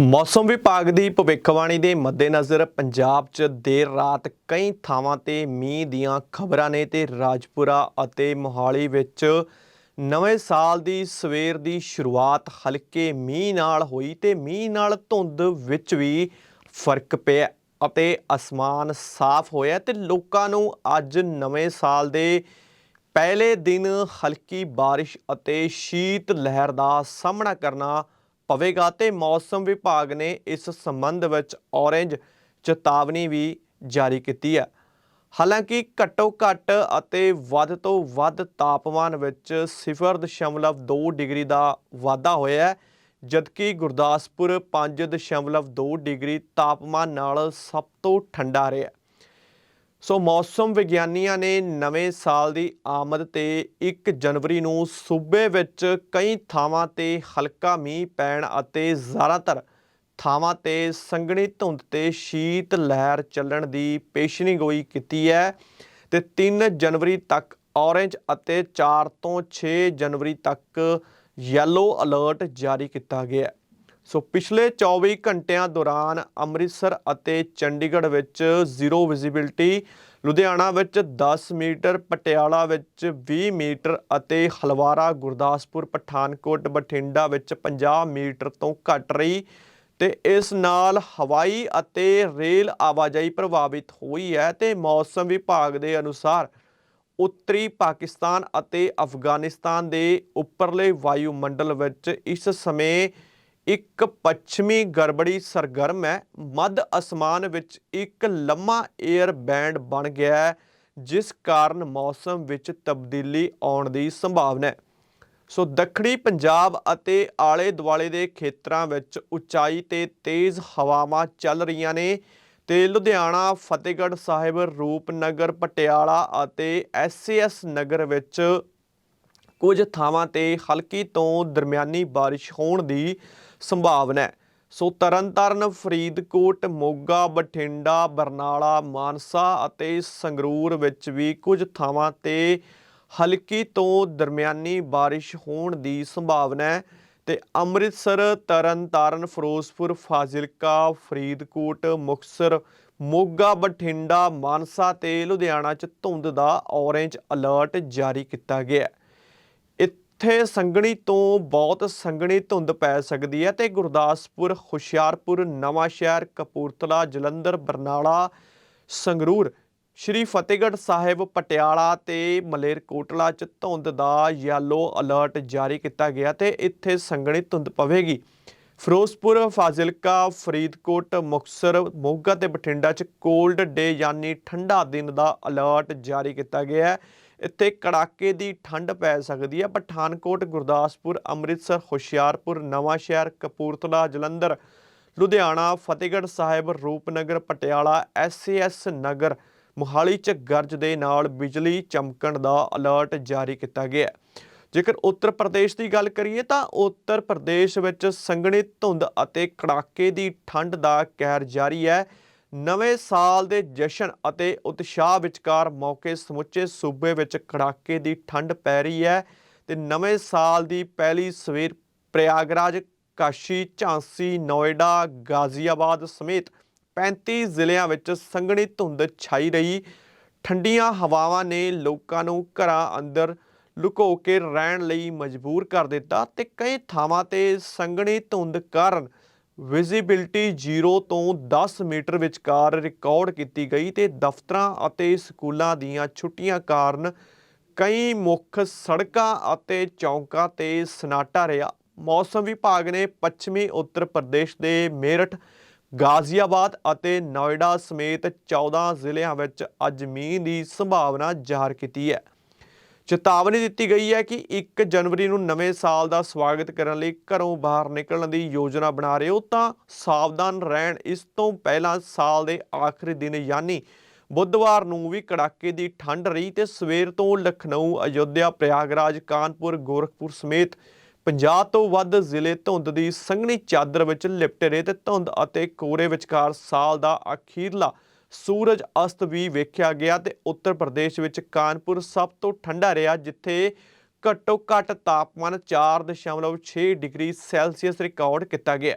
ਮੌਸਮ ਵਿਭਾਗ ਦੀ ਭਵਿੱਖਬਾਣੀ ਦੇ ਮੱਦੇਨਜ਼ਰ ਪੰਜਾਬ 'ਚ ਦੇਰ ਰਾਤ ਕਈ ਥਾਵਾਂ ਤੇ ਮੀਂਹ ਦੀਆਂ ਖਬਰਾਂ ਨੇ ਤੇ ਰਾਜਪੁਰਾ ਅਤੇ ਮੋਹਾਲੀ ਵਿੱਚ ਨਵੇਂ ਸਾਲ ਦੀ ਸਵੇਰ ਦੀ ਸ਼ੁਰੂਆਤ ਹਲਕੇ ਮੀਂਹ ਨਾਲ ਹੋਈ ਤੇ ਮੀਂਹ ਨਾਲ ਧੁੰਦ ਵਿੱਚ ਵੀ ਫ਼ਰਕ ਪਿਆ ਅਤੇ ਅਸਮਾਨ ਸਾਫ਼ ਹੋਇਆ ਤੇ ਲੋਕਾਂ ਨੂੰ ਅੱਜ ਨਵੇਂ ਸਾਲ ਦੇ ਪਹਿਲੇ ਦਿਨ ਹਲਕੀ ਬਾਰਿਸ਼ ਅਤੇ ਸ਼ੀਤ ਲਹਿਰ ਦਾ ਸਾਹਮਣਾ ਕਰਨਾ ਪਵੇਗਾ ਤੇ ਮੌਸਮ ਵਿਭਾਗ ਨੇ ਇਸ ਸੰਬੰਧ ਵਿੱਚ ਔਰੇਂਜ ਚੇਤਾਵਨੀ ਵੀ ਜਾਰੀ ਕੀਤੀ ਹੈ। ਹਾਲਾਂਕਿ ਘੱਟੋ ਘੱਟ ਅਤੇ ਵੱਧ ਤੋਂ ਵੱਧ ਤਾਪਮਾਨ ਵਿੱਚ 0.2 ਡਿਗਰੀ ਦਾ ਵਾਧਾ ਹੋਇਆ ਹੈ, ਜਦਕਿ ਗੁਰਦਾਸਪੁਰ 5.2 ਡਿਗਰੀ ਤਾਪਮਾਨ ਨਾਲ ਸਭ ਤੋਂ ਠੰਡਾ ਰਿਹਾ। ਸੋ ਮੌਸਮ ਵਿਗਿਆਨੀਆਂ ਨੇ ਨਵੇਂ ਸਾਲ ਦੀ ਆਮਦ ਤੇ 1 ਜਨਵਰੀ ਨੂੰ ਸੂਬੇ ਵਿੱਚ ਕਈ ਥਾਵਾਂ ਤੇ ਹਲਕਾ ਮੀਂਹ ਪੈਣ ਅਤੇ ਜ਼ਿਆਦਾਤਰ ਥਾਵਾਂ ਤੇ ਸੰਘਣੀ ਧੁੰਦ ਤੇ ਸ਼ੀਤ ਲਹਿਰ ਚੱਲਣ ਦੀ ਪੇਸ਼ੀਨਗੋਈ ਕੀਤੀ ਹੈ ਤੇ 3 ਜਨਵਰੀ ਤੱਕ ਔਰੇਂਜ ਅਤੇ 4 ਤੋਂ 6 ਜਨਵਰੀ ਤੱਕ ਯੈਲੋ ਅਲਰਟ ਜਾਰੀ ਕੀਤਾ ਗਿਆ ਹੈ। ਸੋ ਪਿਛਲੇ 24 ਘੰਟਿਆਂ ਦੌਰਾਨ ਅੰਮ੍ਰਿਤਸਰ ਅਤੇ ਚੰਡੀਗੜ੍ਹ ਵਿੱਚ ਜ਼ੀਰੋ ਵਿਜ਼ਿਬਿਲਟੀ, ਲੁਧਿਆਣਾ ਵਿੱਚ 10 ਮੀਟਰ, ਪਟਿਆਲਾ ਵਿੱਚ 20 ਮੀਟਰ ਅਤੇ ਹਲਵਾਰਾ, ਗੁਰਦਾਸਪੁਰ, ਪਠਾਨਕੋਟ, ਬਠਿੰਡਾ ਵਿੱਚ 50 ਮੀਟਰ ਤੋਂ ਘੱਟ ਰਹੀ ਤੇ ਇਸ ਨਾਲ ਹਵਾਈ ਅਤੇ ਰੇਲ ਆਵਾਜਾਈ ਪ੍ਰਭਾਵਿਤ ਹੋਈ ਹੈ ਤੇ ਮੌਸਮ ਵਿਭਾਗ ਦੇ ਅਨੁਸਾਰ ਉੱਤਰੀ ਪਾਕਿਸਤਾਨ ਅਤੇ ਅਫਗਾਨਿਸਤਾਨ ਦੇ ਉੱਪਰਲੇ ਵਾਯੂਮੰਡਲ ਵਿੱਚ ਇਸ ਸਮੇਂ ਇੱਕ ਪੱਛਮੀ ਗੜਬੜੀ ਸਰਗਰਮ ਹੈ। ਮੱਧ ਅਸਮਾਨ ਵਿੱਚ ਇੱਕ ਲੰਮਾ 에ਅਰ ਬੈਂਡ ਬਣ ਗਿਆ ਹੈ, ਜਿਸ ਕਾਰਨ ਮੌਸਮ ਵਿੱਚ ਤਬਦੀਲੀ ਆਉਣ ਦੀ ਸੰਭਾਵਨਾ ਹੈ। ਸੋ ਦੱਖਣੀ ਪੰਜਾਬ ਅਤੇ ਆਲੇ ਦੁਆਲੇ ਦੇ ਖੇਤਰਾਂ ਵਿੱਚ ਉਚਾਈ ਤੇ ਤੇਜ਼ ਹਵਾਵਾਂ ਚੱਲ ਰਹੀਆਂ ਨੇ ਤੇ ਲੁਧਿਆਣਾ, ਫਤਿਹਗੜ੍ਹ ਸਾਹਿਬ, ਰੂਪਨਗਰ, ਪਟਿਆਲਾ ਅਤੇ ਐਸਐਸ ਨਗਰ ਵਿੱਚ ਕੁਝ ਥਾਵਾਂ ਤੇ ਹਲਕੀ ਤੋਂ ਦਰਮਿਆਨੀ ਬਾਰਿਸ਼ ਹੋਣ ਦੀ ਸੰਭਾਵਨਾ ਹੈ। ਸੋ ਤਰਨਤਾਰਨ, ਫਰੀਦਕੋਟ, ਮੋਗਾ, ਬਠਿੰਡਾ, ਬਰਨਾਲਾ, ਮਾਨਸਾ ਅਤੇ ਸੰਗਰੂਰ ਵਿੱਚ ਵੀ ਕੁਝ ਥਾਵਾਂ ਤੇ ਹਲਕੀ ਤੋਂ ਦਰਮਿਆਨੀ ਬਾਰਿਸ਼ ਹੋਣ ਦੀ ਸੰਭਾਵਨਾ ਹੈ ਤੇ ਅੰਮ੍ਰਿਤਸਰ, ਤਰਨਤਾਰਨ, ਫਿਰੋਜ਼ਪੁਰ, ਫਾਜ਼ਿਲਕਾ, ਫਰੀਦਕੋਟ, ਮੁਕਤਸਰ, ਮੋਗਾ, ਬਠਿੰਡਾ, ਮਾਨਸਾ ਤੇ ਲੁਧਿਆਣਾ 'ਚ ਧੁੰਦ ਦਾ ਔਰੇਂਜ ਅਲਰਟ ਜਾਰੀ ਕੀਤਾ ਗਿਆ ਹੈ। ਇੱਥੇ ਸੰਘਣੀ ਤੋਂ ਬਹੁਤ ਸੰਘਣੀ ਧੁੰਦ ਪੈ ਸਕਦੀ ਹੈ ਤੇ ਗੁਰਦਾਸਪੁਰ, ਹੁਸ਼ਿਆਰਪੁਰ, ਨਵਾਂਸ਼ਹਿਰ, ਕਪੂਰਥਲਾ, ਜਲੰਧਰ, ਬਰਨਾਲਾ, ਸੰਗਰੂਰ, ਸ਼੍ਰੀ ਫਤਿਹਗੜ੍ਹ ਸਾਹਿਬ, ਪਟਿਆਲਾ ਤੇ ਮਲੇਰਕੋਟਲਾ ਚ ਧੁੰਦ ਦਾ ਯੈਲੋ ਅਲਰਟ ਜਾਰੀ ਕੀਤਾ ਗਿਆ ਤੇ ਇੱਥੇ ਸੰਘਣੀ ਧੁੰਦ ਪਵੇਗੀ। ਫਿਰੋਜ਼ਪੁਰ, ਫਾਜ਼ਿਲਕਾ, ਫਰੀਦਕੋਟ, ਮੁਕਤਸਰ, ਮੋਗਾ ਤੇ ਬਠਿੰਡਾ ਚ ਕੋਲਡ ਡੇ ਯਾਨੀ ਠੰਡਾ ਦਿਨ ਦਾ ਅਲਰਟ ਜਾਰੀ ਕੀਤਾ ਗਿਆ ਹੈ। ਇੱਥੇ ਕੜਾਕੇ ਦੀ ਠੰਡ ਪੈ ਸਕਦੀ ਹੈ ਪਠਾਨਕੋਟ ਗੁਰਦਾਸਪੁਰ, ਅੰਮ੍ਰਿਤਸਰ, ਹੁਸ਼ਿਆਰਪੁਰ, ਨਵਾਂ ਸ਼ਹਿਰ, ਕਪੂਰਥਲਾ, ਜਲੰਧਰ, ਲੁਧਿਆਣਾ, ਫਤਿਹਗੜ੍ਹ ਸਾਹਿਬ, ਰੂਪਨਗਰ, ਪਟਿਆਲਾ ਐਸਐਸ ਨਗਰ ਮੁਹਾਲੀ ਚ ਗਰਜ ਦੇ ਨਾਲ ਬਿਜਲੀ ਚਮਕਣ ਦਾ ਅਲਰਟ ਜਾਰੀ ਕੀਤਾ ਗਿਆ ਹੈ। ਜੇਕਰ ਉੱਤਰ ਪ੍ਰਦੇਸ਼ ਦੀ ਗੱਲ ਕਰੀਏ ਤਾਂ ਉੱਤਰ ਪ੍ਰਦੇਸ਼ ਵਿੱਚ ਸੰਘਣੀ ਧੁੰਦ ਅਤੇ ਕੜਾਕੇ ਦੀ ਠੰਡ ਦਾ ਕਹਿਰ ਜਾਰੀ ਹੈ। ਨਵੇਂ ਸਾਲ ਦੇ ਜਸ਼ਨ ਅਤੇ ਉਤਸ਼ਾਹ ਵਿਚਕਾਰ ਮੌਕੇ ਸਮੁੱਚੇ ਸੂਬੇ ਵਿੱਚ ਕੜਾਕੇ ਦੀ ਠੰਡ ਪੈ ਰਹੀ ਹੈ ਤੇ ਨਵੇਂ ਸਾਲ ਦੀ ਪਹਿਲੀ ਸਵੇਰ ਪ੍ਰਯਾਗਰਾਜ, ਕਾਸ਼ੀ, ਝਾਂਸੀ, ਨੋਇਡਾ, ਗਾਜ਼ੀਆਬਾਦ ਸਮੇਤ 35 ਜ਼ਿਲ੍ਹਿਆਂ ਵਿੱਚ ਸੰਘਣੀ ਧੁੰਦ ਛਾਈ ਰਹੀ। ਠੰਡੀਆਂ ਹਵਾਵਾਂ ਨੇ ਲੋਕਾਂ ਨੂੰ ਘਰਾਂ ਅੰਦਰ ਲੁਕੋ ਕੇ ਰਹਿਣ ਲਈ ਮਜਬੂਰ ਕਰ ਦਿੱਤਾ ਤੇ ਕਈ ਥਾਵਾਂ ਤੇ ਸੰਘਣੀ ਧੁੰਦ ਕਾਰਨ ਵਿਜ਼ਿਬਿਲਟੀ 0 ਤੋਂ 10 ਮੀਟਰ ਵਿਚਕਾਰ ਰਿਕਾਰਡ ਕੀਤੀ ਗਈ ਤੇ ਦਫ਼ਤਰਾਂ ਅਤੇ ਸਕੂਲਾਂ ਦੀਆਂ ਛੁੱਟੀਆਂ ਕਾਰਨ ਕਈ ਮੁੱਖ ਸੜਕਾਂ ਅਤੇ ਚੌਂਕਾਂ ਤੇ ਸਨਾਟਾ ਰਿਹਾ। ਮੌਸਮ ਵਿਭਾਗ ਨੇ ਪੱਛਮੀ ਉੱਤਰ ਪ੍ਰਦੇਸ਼ ਦੇ ਮੇਰਠ, ਗਾਜ਼ੀਆਬਾਦ ਅਤੇ ਨੋਇਡਾ ਸਮੇਤ 14 ਜ਼ਿਲ੍ਹਿਆਂ ਵਿੱਚ ਅੱਜ ਮੀਂਹ ਦੀ ਸੰਭਾਵਨਾ ਜ਼ਾਹਰ ਕੀਤੀ ਹੈ। ਚੇਤਾਵਨੀ ਦਿੱਤੀ ਗਈ ਹੈ ਕਿ 1 ਜਨਵਰੀ ਨੂੰ ਨਵੇਂ ਸਾਲ ਦਾ ਸਵਾਗਤ ਕਰਨ ਲਈ ਘਰੋਂ ਬਾਹਰ ਨਿਕਲਣ ਦੀ ਯੋਜਨਾ ਬਣਾ ਰਹੇ ਹੋ ਤਾਂ ਸਾਵਧਾਨ ਰਹਿਣ ਇਸ ਤੋਂ ਪਹਿਲਾਂ ਸਾਲ ਦੇ ਆਖਰੀ ਦਿਨ ਯਾਨੀ ਬੁੱਧਵਾਰ ਨੂੰ ਵੀ ਕੜਾਕੇ ਦੀ ਠੰਡ ਰਹੀ ਤੇ ਸਵੇਰ ਤੋਂ ਲਖਨਊ, ਅਯੋਧਿਆ, ਪ੍ਰਯਾਗਰਾਜ, ਕਾਨਪੁਰ, ਗੋਰਖਪੁਰ ਸਮੇਤ 50 ਤੋਂ ਵੱਧ ਜ਼ਿਲ੍ਹੇ ਧੁੰਦ ਦੀ ਸੰਘਣੀ ਚਾਦਰ ਵਿੱਚ ਲਿਪਟੇ ਰਹੇ ਤੇ ਧੁੰਦ ਅਤੇ ਕੋਰੇ ਵਿਚਕਾਰ ਸਾਲ ਦਾ ਅਖੀਰਲਾ ਸੂਰਜ ਅਸਤ ਵੀ ਵੇਖਿਆ ਗਿਆ ਤੇ ਉੱਤਰ ਪ੍ਰਦੇਸ਼ ਵਿੱਚ ਕਾਨਪੁਰ ਸਭ ਤੋਂ ਠੰਡਾ ਰਿਹਾ, ਜਿੱਥੇ ਘੱਟੋ ਘੱਟ ਤਾਪਮਾਨ 4.6 ਡਿਗਰੀ ਸੈਲਸੀਅਸ ਰਿਕਾਰਡ ਕੀਤਾ ਗਿਆ।